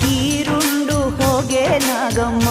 ಕೀರುಂಡು ಹೋಗೆ ನಾಗಮ್ಮ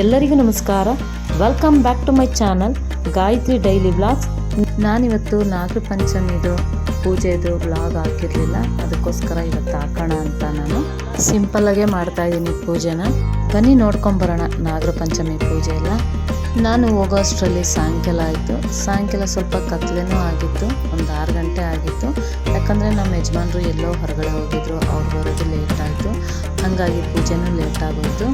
ಎಲ್ಲರಿಗೂ ನಮಸ್ಕಾರ. Welcome back to my channel Gayatri daily blogs ನಾನಿವತ್ತು ನಾಗರ ಪಂಚಮಿದು ಪೂಜೆದು ಬ್ಲಾಗ್ ಹಾಕಿರಲಿಲ್ಲ. ಅದಕ್ಕೋಸ್ಕರ ಇವತ್ತು ಹಾಕೋಣ ಅಂತ ನಾನು. ಸಿಂಪಲ್ಲಾಗೆ ಮಾಡ್ತಾ ಇದ್ದೀನಿ ಪೂಜೆನ. ಬನ್ನಿ ನೋಡ್ಕೊಂಬರೋಣ ನಾಗರ ಪಂಚಮಿ ಪೂಜೆ ಎಲ್ಲ. ನಾನು ಹೋಗೋ ಅಷ್ಟರಲ್ಲಿ ಸಾಯಂಕಾಲ ಆಯಿತು. ಸಾಯಂಕಾಲ ಸ್ವಲ್ಪ ಕತ್ಲೇನೂ ಆಗಿತ್ತು. ಒಂದು ಆರು ಗಂಟೆ ಆಗಿತ್ತು. ಯಾಕಂದರೆ ನಮ್ಮ ಯಜಮಾನರು ಎಲ್ಲೋ ಹೊರಗಡೆ ಹೋಗಿದ್ರು. ಅವ್ರು ಬರೋದು ಲೇಟ್ ಆಯಿತು. ಹಾಗಾಗಿ ಪೂಜೆನೂ ಲೇಟ್ ಆಗೋಯ್ತು.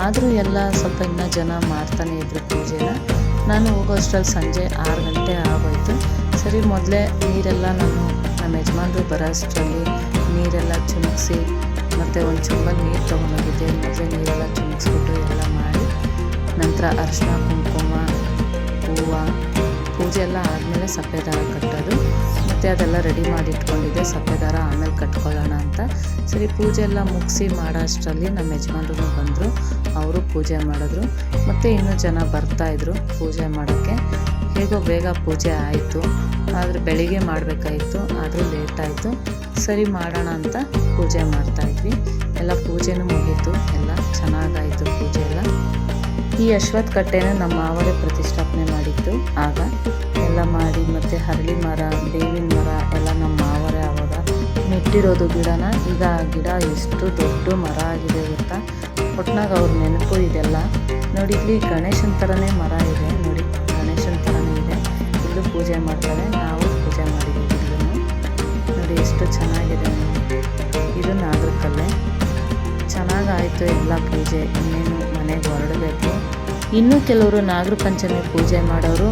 ಆದರೂ ಎಲ್ಲ ಸ್ವಲ್ಪ ಇನ್ನೂ ಜನ ಮಾಡ್ತಾನೆ ಇದ್ರು ಪೂಜೆನ. ನಾನು ಹೋಗೋ ಅಷ್ಟರಲ್ಲಿ ಸಂಜೆ ಆರು ಗಂಟೆ ಆಗೋಯ್ತು. ಸರಿ, ಮೊದಲೇ ನೀರೆಲ್ಲ ನಾನು ನಮ್ಮ ಯಜಮಾನರು ಬರೋ ಅಷ್ಟರಲ್ಲಿ ನೀರೆಲ್ಲ ಚುಮುಕ್ಸಿ ಮತ್ತು ಒಂದು ಚುಂಬ ನೀರು ತೊಗೊಂಡೋಗಿದ್ದೆ ಮೊದಲೇ ನೀರೆಲ್ಲ ಚುಮುಕ್ಸ್ಬಿಟ್ಟು ಎಲ್ಲ ಮಾಡಿ ನಂತರ ಅರಿಶಿನ ಕುಂಕುಮ ಹೂವು ಪೂಜೆ ಎಲ್ಲ ಆದಮೇಲೆ ಸಪ್ಪೆ ದಾರ ಕಟ್ಟೋದು. ಮತ್ತು ಅದೆಲ್ಲ ರೆಡಿ ಮಾಡಿ ಇಟ್ಕೊಂಡಿದ್ದೆ ಸಪ್ಪೆ ದಾರ ಆಮೇಲೆ ಕಟ್ಕೊಳ್ಳೋಣ ಅಂತ. ಸರಿ, ಪೂಜೆ ಎಲ್ಲ ಮುಗಿಸಿ ಮಾಡೋ ಅಷ್ಟರಲ್ಲಿ ನಮ್ಮ ಯಜಮಾನ್ರು ಬಂದರು. ಅವರು ಪೂಜೆ ಮಾಡಿದ್ರು. ಮತ್ತು ಇನ್ನೂ ಜನ ಬರ್ತಾಯಿದ್ರು ಪೂಜೆ ಮಾಡೋಕ್ಕೆ. ಹೇಗೋ ಬೇಗ ಪೂಜೆ ಆಯಿತು. ಆದರೆ ಬೆಳಿಗ್ಗೆ ಮಾಡಬೇಕಾಯಿತು. ಆದರೂ ಲೇಟ್ ಆಯಿತು. ಸರಿ, ಮಾಡೋಣ ಅಂತ ಪೂಜೆ ಮಾಡ್ತಾಯಿದ್ವಿ ಎಲ್ಲ ಪೂಜೆನೂ ಮುಗೀತು. ಎಲ್ಲ ಚೆನ್ನಾಗಾಯಿತು ಪೂಜೆ. ಈ ಅಶ್ವತ್ ಕಟ್ಟೆನ ನಮ್ಮ ಮಾವರೇ ಪ್ರತಿಷ್ಠಾಪನೆ ಮಾಡಿತ್ತು ಆಗ ಎಲ್ಲ ಮಾಡಿ ಮತ್ತು ಹರಳಿ ಮರ, ಬೇವಿನ ಮರ ಎಲ್ಲ ನಮ್ಮ ಮಾವರೇ ಆವಾಗ ನೆಟ್ಟಿರೋದು ಗಿಡನ. ಈಗ ಆ ಗಿಡ ಎಷ್ಟು ದೊಡ್ಡ ಮರ ಆಗಿದೆ ಗೊತ್ತಾ? ಒಟ್ನಾಗ ಅವ್ರ ನೆನಪು ಇದೆಲ್ಲ. ನೋಡಿ, ಇಲ್ಲಿ ಗಣೇಶನ ಥರನೇ ಮರ ಇದೆ. ನೋಡಿ, ಗಣೇಶನ ಥರನೇ ಇದೆ. ಇಲ್ಲೂ ಪೂಜೆ ಮಾಡ್ತಾರೆ ನಾವು ಪೂಜೆ ಮಾಡಿದ್ದೀವಿ ಇಲ್ಲೂ ನೋಡಿ, ಎಷ್ಟು ಚೆನ್ನಾಗಿದೆ ಇದು ನಾಗರಕಲ್ಲೇ. ಚೆನ್ನಾಗಾಯಿತು ಎಲ್ಲ ಪೂಜೆ. ಇನ್ನೇನು ಮನೆಗೆ ಹೊರಡಬೇಕು. ಇನ್ನೂ ಕೆಲವರು ನಾಗರ ಪಂಚಮಿ ಪೂಜೆ ಮಾಡೋರು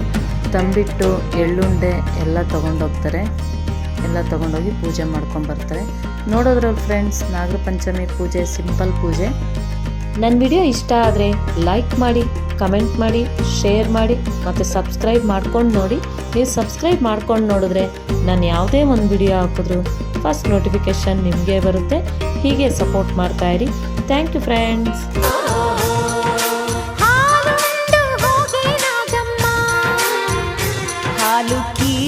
ತಂಬಿಟ್ಟು ಎಳ್ಳುಂಡೆ ಎಲ್ಲ ತೊಗೊಂಡೋಗ್ತಾರೆ. ಎಲ್ಲ ತೊಗೊಂಡೋಗಿ ಪೂಜೆ ಮಾಡ್ಕೊಂಬರ್ತಾರೆ ನೋಡೋದ್ರಲ್ಲಿ ಫ್ರೆಂಡ್ಸ್ ನಾಗರ ಪಂಚಮಿ ಪೂಜೆ ಸಿಂಪಲ್ ಪೂಜೆ. ನನ್ನ ವಿಡಿಯೋ ಇಷ್ಟ ಆದರೆ ಲೈಕ್ ಮಾಡಿ ಕಮೆಂಟ್ ಮಾಡಿ ಶೇರ್ ಮಾಡಿ ಮತ್ತು ಸಬ್ಸ್ಕ್ರೈಬ್ ಮಾಡ್ಕೊಂಡು ನೋಡಿ. ನೀವು ಸಬ್ಸ್ಕ್ರೈಬ್ ಮಾಡ್ಕೊಂಡು ನೋಡಿದ್ರೆ ನಾನು ಯಾವುದೇ ಒಂದು ವಿಡಿಯೋ ಹಾಕಿದ್ರು ಫಸ್ಟ್ ನೋಟಿಫಿಕೇಷನ್ ನಿಮಗೆ ಬರುತ್ತೆ. ಹೀಗೆ ಸಪೋರ್ಟ್ ಮಾಡ್ತಾ ಇರಿ. ಥ್ಯಾಂಕ್ ಯು ಫ್ರೆಂಡ್ಸ್ আলু